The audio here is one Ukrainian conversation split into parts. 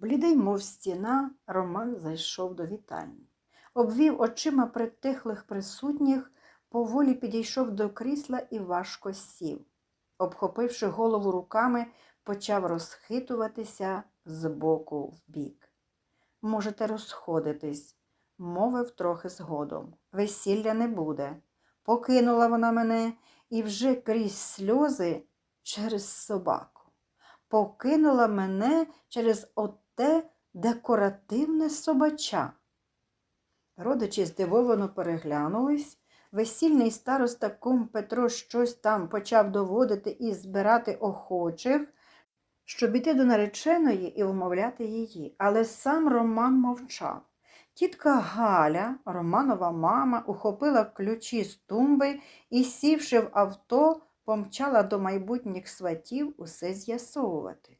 Блідий, мов стіна, Роман зайшов до вітальні. Обвів очима притихлих присутніх, поволі підійшов до крісла і важко сів. Обхопивши голову руками, почав розхитуватися з боку в бік. Можете розходитись, мовив трохи згодом. Весілля не буде. Покинула вона мене і вже крізь сльози через собаку. Покинула мене через оте декоративне собача. Родичі здивовано переглянулись. Весільний староста кум Петро щось там почав доводити і збирати охочих, щоб іти до нареченої і вмовляти її. Але сам Роман мовчав. Тітка Галя, Романова мама, ухопила ключі з тумби і, сівши в авто, помчала до майбутніх сватів усе з'ясовувати.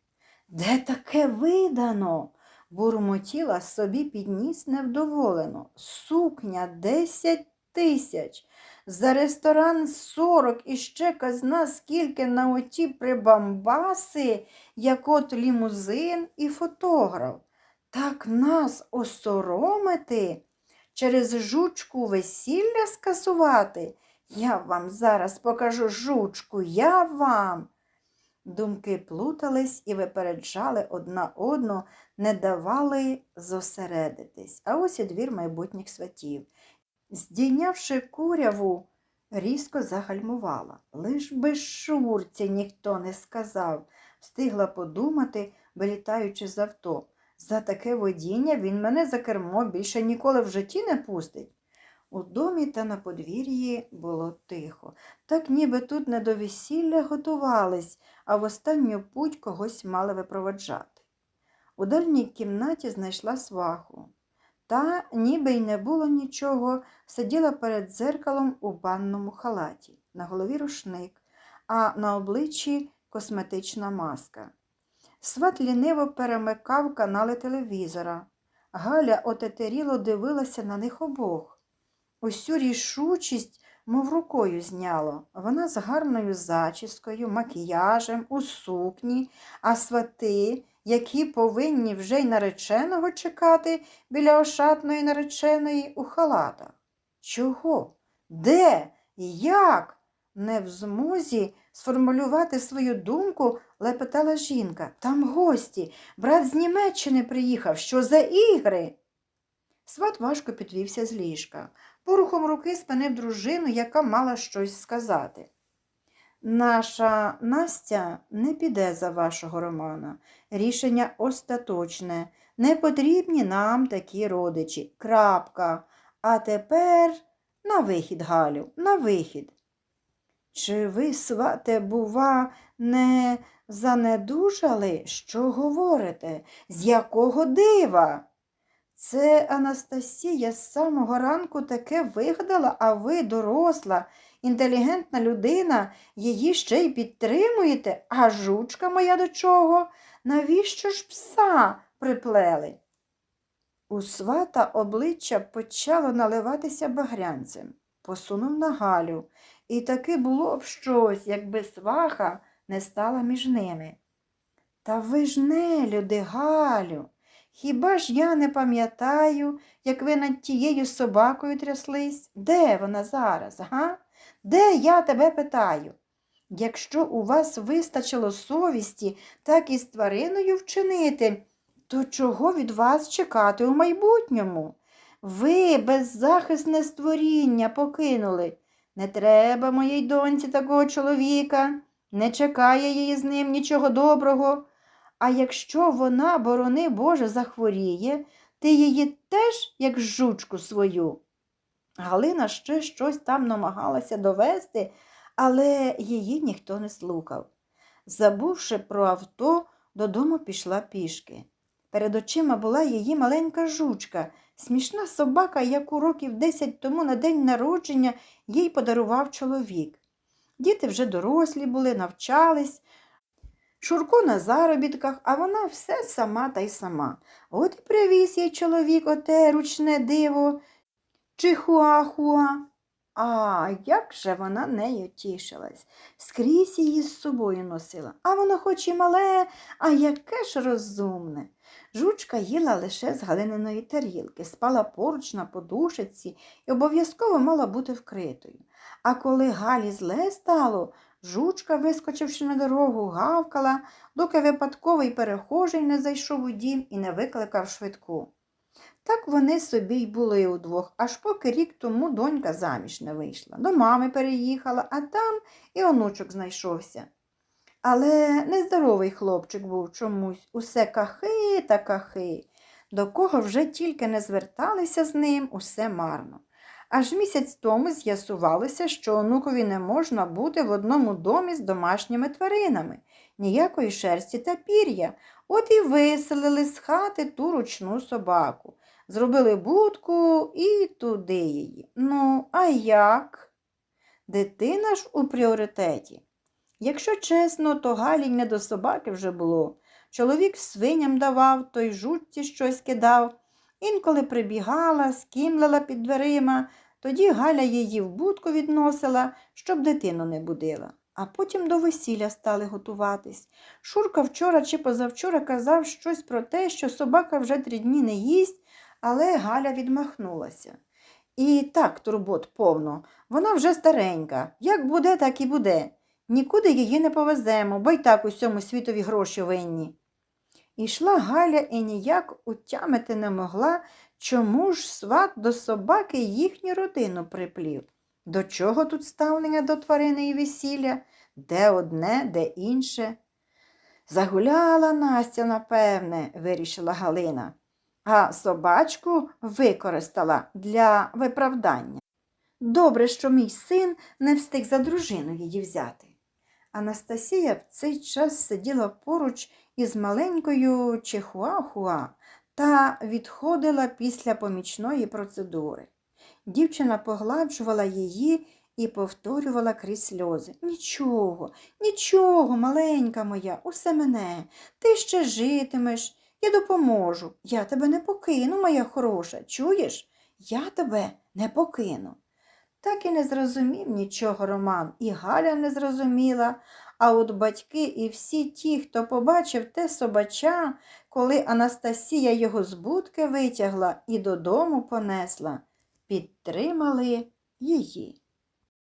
Де таке видано? бурмотіла собі підніс невдоволено. Сукня десять тисяч. За ресторан сорок і ще казна скільки на оті прибамбаси, як от лімузин і фотограф. Так нас осоромити, через жучку весілля скасувати. Я вам зараз покажу жучку, я вам. Думки плутались і випереджали одна одну, не давали зосередитись. А ось і двір майбутніх святів. Здійнявши куряву, різко загальмувала. Лиш би шурці ніхто не сказав, встигла подумати, вилітаючи з авто. За таке водіння він мене за кермо більше ніколи в житті не пустить. У домі та на подвір'ї було тихо, так ніби тут не до весілля готувались, а в останню путь когось мали випроводжати. У дальній кімнаті знайшла сваху. Та, ніби й не було нічого, сиділа перед дзеркалом у банному халаті, на голові рушник, а на обличчі косметична маска. Сват ліниво перемикав канали телевізора. Галя отетеріло дивилася на них обох. Усю рішучість, мов рукою зняло. Вона з гарною зачіскою, макіяжем, у сукні, а свати, які повинні вже й нареченого чекати біля ошатної нареченої у халатах. Чого? Де? Як? Не в змозі сформулювати свою думку, лепетала жінка. Там гості, брат з Німеччини приїхав. Що за ігри? Сват важко підвівся з ліжка. Порухом руки спинив дружину, яка мала щось сказати. Наша Настя не піде за вашого Романа. Рішення остаточне. Не потрібні нам такі родичі. Крапка. А тепер на вихід, Галю, на вихід. Чи ви, свате, бува, не занедужали? Що говорите? З якого дива? Це Анастасія з самого ранку таке вигадала, а ви, доросла, інтелігентна людина, її ще й підтримуєте, а жучка моя до чого? Навіщо ж пса приплели? У свата обличчя почало наливатися багрянцем. Посунув на Галю, і таки було б щось, якби сваха не стала між ними. Та ви ж не люди, Галю. Хіба ж я не пам'ятаю, як ви над тією собакою тряслись? Де вона зараз, га? Де я тебе питаю? Якщо у вас вистачило совісті так і з твариною вчинити, то чого від вас чекати у майбутньому? Ви беззахисне створіння покинули. Не треба моїй доньці такого чоловіка, не чекає її з ним нічого доброго. А якщо вона, борони Боже, захворіє, ти її теж, як жучку свою. Галина ще щось там намагалася довести, але її ніхто не слухав. Забувши про авто, додому пішла пішки. Перед очима була її маленька жучка, смішна собака, яку років десять тому на день народження їй подарував чоловік. Діти вже дорослі були, навчались. Шурко на заробітках, а вона все сама та й сама. От і привіз їй чоловік оте ручне диво, чихуахуа. А як же вона нею тішилась, скрізь її з собою носила, а воно хоч і мале, а яке ж розумне. Жучка їла лише з галининої тарілки, спала поруч на подушиці і обов'язково мала бути вкритою. А коли Галі зле стало, жучка, вискочивши на дорогу, гавкала, доки випадковий перехожий не зайшов у дім і не викликав швидку. Так вони собі й були удвох, аж поки рік тому донька заміж не вийшла. До мами переїхала, а там і онучок знайшовся. Але нездоровий хлопчик був чомусь, усе кахи та кахи. До кого вже тільки не зверталися з ним, усе марно. Аж місяць тому з'ясувалося, що онукові не можна бути в одному домі з домашніми тваринами, ніякої шерсті та пір'я. От і виселили з хати ту ручну собаку. Зробили будку і туди її. Ну, а як? Дитина ж у пріоритеті. Якщо чесно, то Галі не до собаки вже було. Чоловік свиням давав, той жутті щось кидав. Інколи прибігала, скімлила під дверима, тоді Галя її в будку відносила, щоб дитину не будила. А потім до весілля стали готуватись. Шурка вчора чи позавчора казав щось про те, що собака вже три дні не їсть, але Галя відмахнулася. І так турбот повно. Вона вже старенька. Як буде, так і буде. Нікуди її не повеземо, бо й так усьому світові гроші винні. Ішла Галя і ніяк утямити не могла, чому ж сват до собаки їхню родину приплів. До чого тут ставлення до тварини і весілля? Де одне, де інше? Загуляла Настя, напевне, вирішила Галина, а собачку використала для виправдання. Добре, що мій син не встиг за дружину її взяти. Анастасія в цей час сиділа поруч із маленькою чихуахуа та відходила після помічної процедури. Дівчина погладжувала її і повторювала крізь сльози. Нічого, нічого, маленька моя, усе мене. Ти ще житимеш, я допоможу. Я тебе не покину, моя хороша. Чуєш? Я тебе не покину. Так і не зрозумів нічого Роман, і Галя не зрозуміла, а от батьки і всі ті, хто побачив те собача, коли Анастасія його з будки витягла і додому понесла, підтримали її.